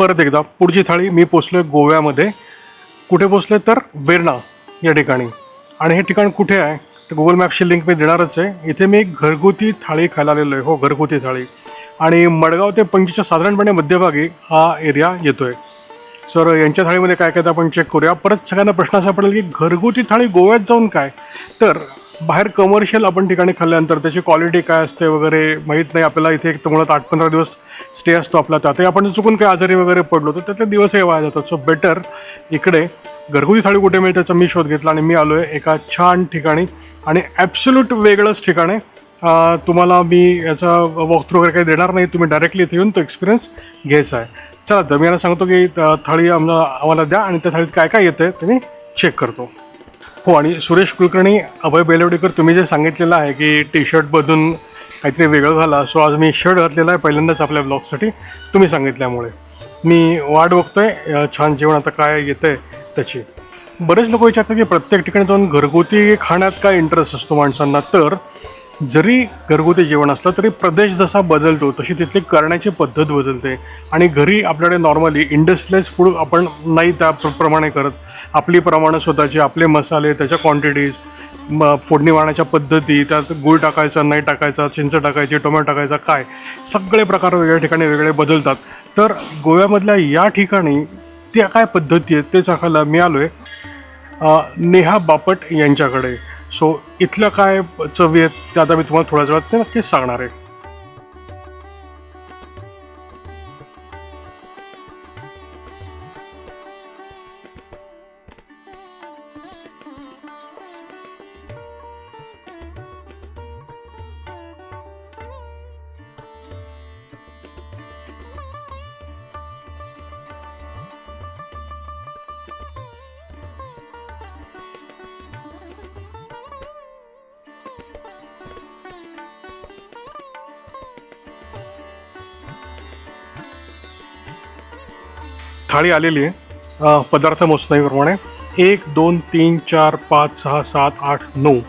परत एकदा पुढची थाळी मी पोचलो गोव्यामध्ये. कुठे पोचले तर वेर्णा या ठिकाणी. आणि हे ठिकाण कुठे आहे? तर गुगल मॅपची लिंक मी देणारच आहे. इथे मी घरगुती थाळी खायला आलेलो आहे. हो घरगुती थाळी. आणि मडगाव ते पणजीच्या साधारणपणे मध्यभागी हा एरिया येतो आहे सर यांच्या थाळीमध्ये काय काय आपण चेक करूया. परत सगळ्यांना प्रश्न असा पडेल की घरगुती थाळी गोव्यात जाऊन काय? तर बाहेर कमर्शियल आपण ठिकाणी खाल्ल्यानंतर त्याची क्वालिटी काय असते वगैरे माहीत नाही. आपल्याला इथे एक मुळात आठ पंधरा दिवस स्टे असतो आपला. त्यातही आपण चुकून काही आजारी वगैरे पडलो तर त्यातले दिवसही वाया जातात. सो बेटर इकडे घरगुती थाळी कुठे मिळते त्याचा मी शोध घेतला आणि मी आलो आहे एका छान ठिकाणी आणि ॲब्सोल्यूट वेगळंच ठिकाण आहे. तुम्हाला मी याचा वॉकथ्रू वगैरे काही देणार नाही. तुम्ही डायरेक्टली इथे येऊन तो एक्सपिरियन्स घ्यायचा आहे. चला तर मी यांना सांगतो की थाळी आम्हाला आम्हाला द्या आणि त्या थाळीत काय काय येतं ते मी चेक करतो. हो आणि सुरेश कुलकर्णी अभय बेलवडेकर तुम्ही जे सांगितलेलं आहे की टी शर्ट बदलून काहीतरी वेगळं झाला सो आज मी शर्ट घातलेला आहे पहिल्यांदाच आपल्या ब्लॉगसाठी तुम्ही सांगितल्यामुळे. मी वाट बघतोय छान जेवण आता काय येतं आहे त्याची. बरेच लोक विचारतात की प्रत्येक ठिकाणी जाऊन घरगुती खाण्यात काय इंटरेस्ट असतो माणसांना? तर जरी घरगुती जेवण असलं तरी प्रदेश जसा बदलतो तशी तिथली करण्याची पद्धत बदलते. आणि घरी आपल्याकडे नॉर्मली इंडस्ट्रीलाइज फूड आपण नाही त्या प्र- प्रमाणे करत. आपली प्रमाणं स्वतःचे आपले मसाले त्याच्या क्वांटिटीज म फोडणी वाहण्याच्या पद्धती त्यात गूळ टाकायचा नाही टाकायचा चिंच टाकायची टोमॅटो टाकायचा काय? सगळे प्रकार वेगळ्या ठिकाणी वेगळे बदलतात. तर गोव्यामधल्या या ठिकाणी त्या काय पद्धती आहेत ते चाखायला मी आलो आहे नेहा बापट यांच्याकडे. सो इथल्या काय चवी आहेत त्या आता मी तुम्हाला थोड्याच वेळात ते नक्कीच सांगणार आहे. थाळी आलेली आहे. पदार्थ मोजण्याप्रमाणे एक दोन तीन चार पाच सहा सात आठ नऊ.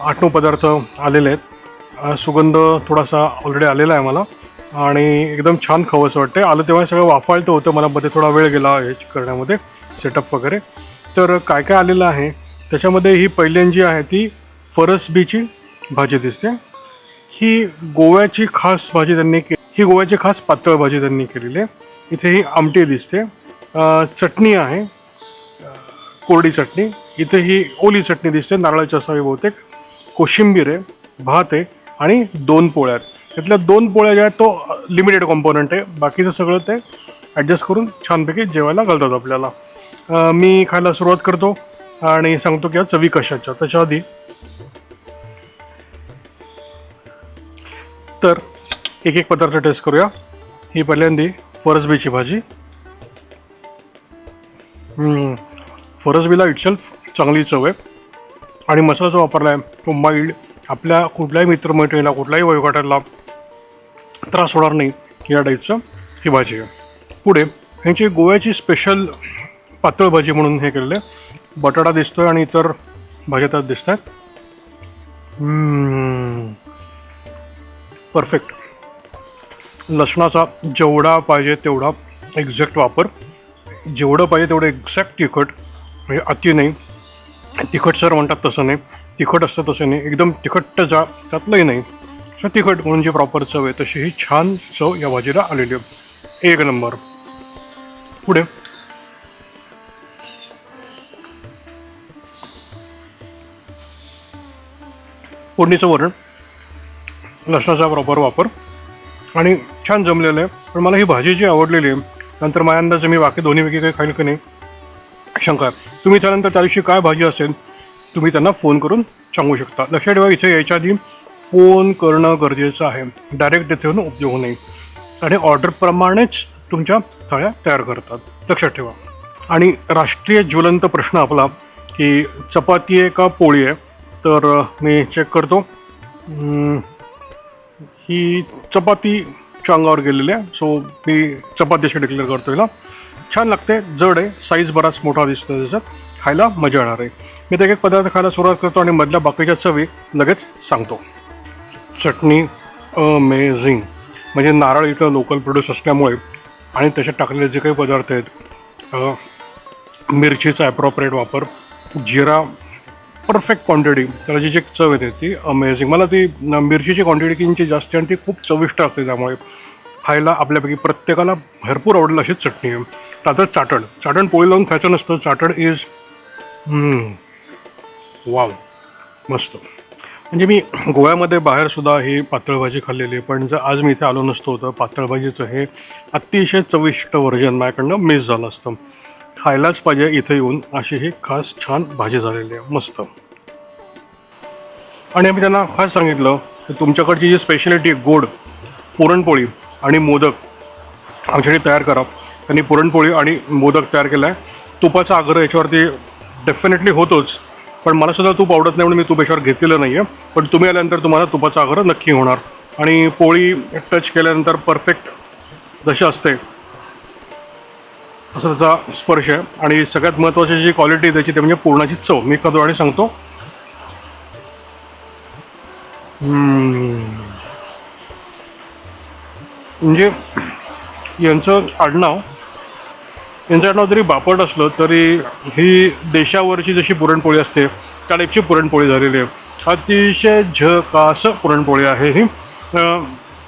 आठ नऊ पदार्थ आलेले आहेत. सुगंध थोडासा ऑलरेडी आलेला आहे मला. आणि एकदम छान खवंसं वाटते आलं तेव्हा सगळं वाफाळतं होतं. मला मध्ये थोडा वेळ गेला हे करण्यामध्ये सेटअप वगैरे. तर काय काय आलेलं आहे? त्याच्यामध्ये ही पहिल्यांदी आहे ती फरसबीची भाजी दिसते. ही गोव्याची खास भाजी त्यांनी के ही गोव्याची खास पातळ भाजी त्यांनी केलेली आहे. इथे ही आमटी दिसते. चटणी आहे. कोरडी चटणी. इथे ही ओली चटणी दिसते. नारळाची असावी बहुतेक. कोशिंबीर आहे भात आहे आणि दोन पोळ्या आहेत. त्यातल्या दोन पोळ्या ज्या आहेत तो लिमिटेड कॉम्पोनंट आहे. बाकीचं सगळं ते ॲडजस्ट करून छानपैकी जेवायला घालतात आपल्याला. मी खायला सुरुवात करतो आणि सांगतो की चवी कशाच्या. त्याच्या आधी तर एक एक पदार्थ टेस्ट करूया. ही पहिल्यांदी फरसबीची भाजी. फरसबीला इटसेल्फ चांगली चव आहे. आणि मसाला जो वापरला आहे तो माइल्ड आपल्या कुठल्याही मित्रमैत्रिणीला कुठल्याही वयोगटाला त्रास होणार नाही या टाईपचं ही भाजी आहे. पुढे ह्यांची गोव्याची स्पेशल पातळ भाजी म्हणून हे केलेलं आहे. बटाटा दिसतो आहे आणि इतर भाज्या त्यात दिसत आहेत परफेक्ट लसणाचा जेवढा पाहिजे तेवढा एक्झॅक्ट वापर. जेवढं पाहिजे तेवढं एक्झॅक्ट तिखट. म्हणजे अति नाही. तिखट सर म्हणतात तसं नाही. तिखट असतं तसं नाही. एकदम तिखट जा त्यातलंही नाही. सो तिखट म्हणून जी प्रॉपर चव आहे तशी ही छान चव या भाजीला आलेली आहे. एक नंबर. पुढे. फोडणीचं वरण. लसणाचा प्रॉपर वापर. आणि छान जमलेलं आहे. पण मला ही भाजी जी आवडलेली आहे नंतर माझ्या अंदाजे मी बाकी दोन्हीपैकी काही खाईल की नाही शंका. आहे तुम्ही त्यानंतर त्या दिवशी काय भाजी असेल तुम्ही त्यांना फोन करून सांगू शकता. लक्षात ठेवा इथे यायच्या आधी फोन करणं गरजेचं आहे. डायरेक्ट इथे येऊन उपयोग नाही आणि ऑर्डरप्रमाणेच तुमच्या थाळ्या तयार करतात. लक्षात ठेवा. आणि राष्ट्रीय ज्वलंत प्रश्न आपला की चपाती आहे का पोळी आहे? तर मी चेक करतो. हम्म, ही चपातीच्या अंगावर गेलेली आहे. सो मी चपातीशी डिक्लेअर करतो हिला. छान लागते जड आहे साईज बराच मोठा दिसतो त्याच्यात. खायला मजा येणार आहे. मी ते एक पदार्थ खायला सुरुवात करतो आणि मधल्या बाकीच्या चवी लगेच सांगतो. चटणी अमेझिंग म्हणजे नारळ इथलं लोकल प्रोड्यूस असल्यामुळे आणि त्याच्यात टाकलेले जे काही पदार्थ आहेत मिरचीचा ॲप्रॉपरेट वापर जिरा परफेक्ट क्वांटिटी त्याला जी जी चव येते ती अमेझिंग मला ती मिरचीची क्वांटिटी किंची जास्त आणि ती खूप चविष्ट असते त्यामुळे. खायला आपल्यापैकी प्रत्येकाला भरपूर आवडेल अशीच चटणी आहे. त्याचं चाटण. चाटण पोळी लावून खायचं नसतं. चाटण इज वाव मस्त. म्हणजे मी गोव्यामध्ये बाहेरसुद्धा ही पातळ भाजी खाल्लेली आहे. पण जर आज मी इथे आलो नसतो तर पातळ भाजीचं हे अतिशय चविष्ट वर्जन माझ्याकडनं मिस झालं असतं. खायलाच पाहिजे इथे येऊन अशी ही खास छान भाजी झालेली आहे मस्त. आणि आम्ही त्यांना खास सांगितलं की तुमच्याकडची जी स्पेशालिटी आहे गोड पुरणपोळी आणि मोदक आमच्याकडे तयार करा. त्यांनी पुरणपोळी आणि मोदक तयार केला आहे तुपाचा आग्रह याच्यावरती डेफिनेटली होतोच पण मलासुद्धा तूप आवडत नाही म्हणून मी तूप याच्यावर घेतलेलं नाही आहे पण तुम्ही आल्यानंतर तुम्हाला तुपाचा आग्रह नक्की होणार. आणि पोळी टच केल्यानंतर परफेक्ट जशी असते असा त्याचा स्पर्श आहे. आणि सगळ्यात महत्त्वाची जी क्वालिटी त्याची ते म्हणजे पूर्णाची चव. मी एका आणि सांगतो. म्हणजे यांचं आडनाव यांचं आडनाव जरी बापट असलं तरी ही देशावरची जशी पुरणपोळी असते त्या टाईपची पुरणपोळी झालेली आहे. अतिशय झकास पुरणपोळी आहे ही.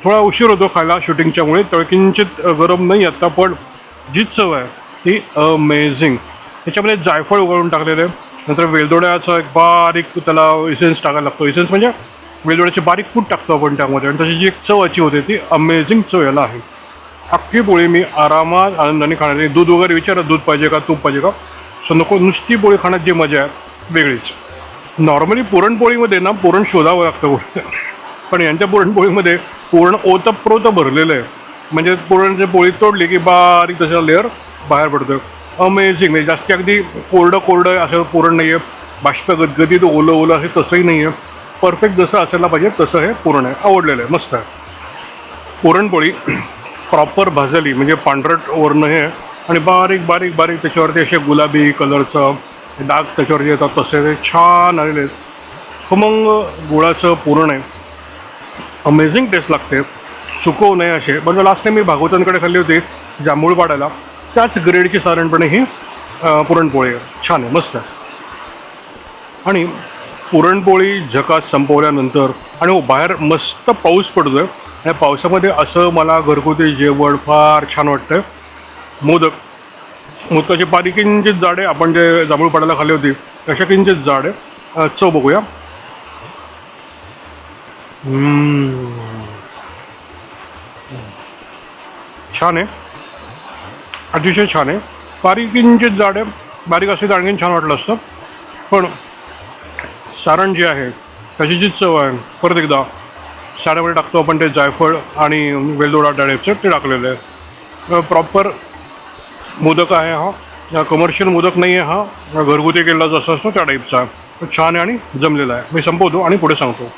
थोडा उशीर होतो खायला शूटिंगच्यामुळे तर किंचित गरम नाही आत्ता पण जी चव आहे. ती अमेझिंग त्याच्यामध्ये जायफळ उघडून टाकलेलं आहे. नंतर वेलदोड्याचा एक बारीक त्याला इसेन्स टाकायला लागतो. इसेन्स म्हणजे वेलदोड्याची बारीक कूट टाकतो आपण त्यामध्ये. आणि त्याची जी एक चव अची होते ती अमेझिंग चव याला आहे. अख्खी पोळी मी आरामात आनंदाने खाणार दूध वगैरे विचारा दूध पाहिजे का तूप पाहिजे का? सो नको नुसती पोळी खाण्यात जी मजा आहे वेगळीच. नॉर्मली पुरणपोळीमध्ये ना पुरण शोधावं लागतं. पण यांच्या पुरणपोळीमध्ये पूर्ण ओतप्रोत भरलेलं आहे. म्हणजे पुरणचे पोळी तोडली की बारीक तशा लेअर बाहेर पडतं अमेझिंग म्हणजे जास्ती अगदी कोरडं कोरडं असं पुरण नाही आहे बाष्प गदगदीत ओलं ओलं आहे तसंही नाही आहे परफेक्ट जसं असायला पाहिजे तसं हे पुरण आहे. आवडलेलं आहे. मस्त आहे. पुरणपोळी प्रॉपर भाजली म्हणजे पांढरट वर्ण हे आणि बारीक बारीक बारीक त्याच्यावरती असे गुलाबी कलरचं डाग त्याच्यावरती येतात तसे ते छान आलेले आहेत. खमंग गुळाचं पुरण आहे. अमेझिंग टेस्ट लागते. चुकवू नये असे. पण लास्ट टाईम मी भागवतांकडे खाल्ली होती जांभूळपाड्याला त्याच ग्रेडची साधारणपणे ही पुरणपोळी आहे. छान आहे मस्त आहे. आणि पुरणपोळी झकात संपवल्यानंतर आणि हो बाहेर मस्त पाऊस पडतोय. आणि पावसामध्ये असं मला घरगुती जेवण फार छान वाटतं मोदक मोदकाची पारी किंचित जाड आहे आपण जे जांभूळ पाडायला खाल्ली होती तशा किंचित जाड. आहे चव बघूया. छान आहे. अतिशय छान आहे. बारीक किंचित जाड आहे बारीक असेल तर आणखीन छान वाटलं असतं. पण सारण जे आहे त्याची जी चव आहे परत एकदा साऱ्यामध्ये टाकतो आपण ते जायफळ आणि वेलदोडा टाईपचं ते टाकलेलं आहे. प्रॉपर मोदक आहे हा. कमर्शियल मोदक नाही आहे हा घरगुती केलेला जसा असतो त्या टाईपचा आहे छान आहे आणि जमलेला आहे. मी संपवतो आणि पुढे सांगतो.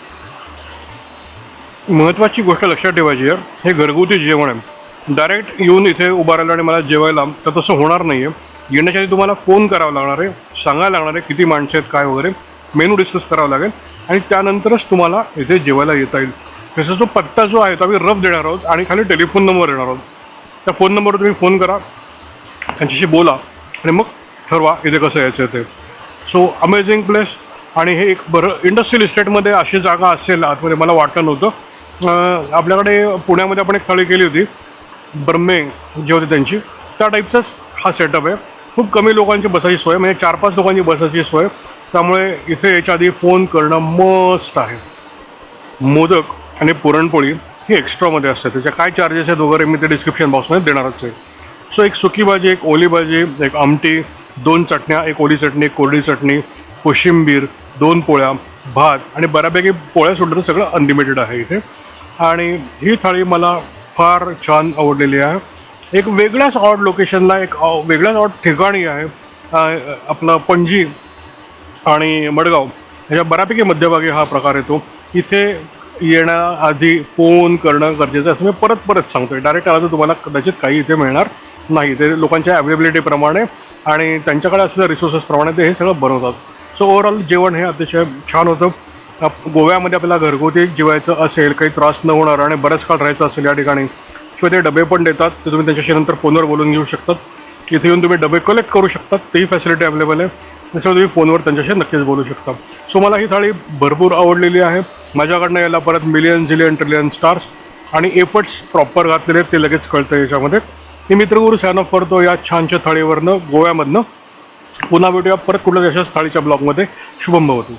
महत्त्वाची गोष्ट लक्षात ठेवायची आहे हे घरगुती जेवण आहे. डायरेक्ट येऊन इथे उभा राहिलं आणि मला जेवायला तर तसं होणार नाही आहे येण्याच्या आधी तुम्हाला फोन करावा लागणार आहे. सांगायला लागणार आहे किती माणसं आहेत काय वगैरे. मेनू डिस्कस करावा लागेल. आणि त्यानंतरच तुम्हाला इथे जेवायला येता येईल. तसं जो पत्ता जो आहे तो आम्ही रफ देणार आहोत आणि खाली टेलिफोन नंबर देणार आहोत. त्या फोन नंबरवर तुम्ही फोन करा. त्यांच्याशी बोला. आणि मग ठरवा इथे कसं यायचं ते. सो अमेझिंग प्लेस आणि हे एक बरं इंडस्ट्रियल इस्टेटमध्ये अशी जागा असेल आतमध्ये. मला वाटलं नव्हतं. आपल्याकडे पुण्यामध्ये आपण एक थाळी केली होती. ब्रह्मे जी होती त्यांची त्या टाईपचाच हा सेटअप आहे. खूप कमी लोकांची बसायची सोय म्हणजे चार पाच लोकांची बसायची सोय. त्यामुळे इथे याच्या आधी फोन करणं मस्त आहे. मोदक आणि पुरणपोळी ही एक्स्ट्रामध्ये असते त्याच्या काय चार्जेस आहेत वगैरे मी ते डिस्क्रिप्शन बॉक्समध्ये देणारच आहे. सो एक सुकी भाजी एक ओली भाजी एक आमटी दोन चटण्या एक ओली चटणी एक कोरडी चटणी कोशिंबीर दोन पोळ्या भात आणि बऱ्यापैकी पोळ्या सोडलं तर सगळं अनलिमिटेड आहे इथे. आणि ही थाळी मला फार छान आवडलेली आहे. एक वेगळ्याच ऑड लोकेशनला एक वेगळ्याच ऑड ठिकाणी आहे आपलं पणजी आणि मडगाव. ह्याच्या बऱ्यापैकी मध्यभागी हा प्रकार येतो. इथे येण्याआधी फोन करणं गरजेचं आहे असं मी परत परत सांगतो आहे डायरेक्ट आला तर तुम्हाला कदाचित काही इथे मिळणार नाही. ते लोकांच्या अवेलेबिलिटीप्रमाणे आणि त्यांच्याकडे असलेल्या रिसोर्सेसप्रमाणे ते हे सगळं बनवतात. सो ओव्हरऑल जेवण हे अतिशय छान होतं. गोव्यामध्ये आपल्याला घरगुती जेवायचं असेल काही त्रास न होणार आणि बराच काळ राहायचं असेल या ठिकाणी शिवाय ते डबे पण देतात ते तुम्ही त्यांच्याशी नंतर फोनवर बोलून घेऊ शकतात. इथे येऊन तुम्ही डबे कलेक्ट करू शकतात तेही फॅसिलिटी अवेलेबल आहे. त्याच्यावर तुम्ही फोनवर त्यांच्याशी नक्कीच बोलू शकता. सो मला ही थाळी भरपूर आवडलेली आहे. माझ्याकडनं याला परत मिलियन झिलियन ट्रिलियन स्टार्स आणि एफर्ट्स प्रॉपर घातलेले आहेत ते लगेच कळतं याच्यामध्ये. मी मित्रगुरु सॅन ऑफ करतो या छानशा थाळीवरनं गोव्यामधनं. पुन्हा भेटूया परत कुठल्या अशाच थाळीच्या ब्लॉगमध्ये शुभम भवतो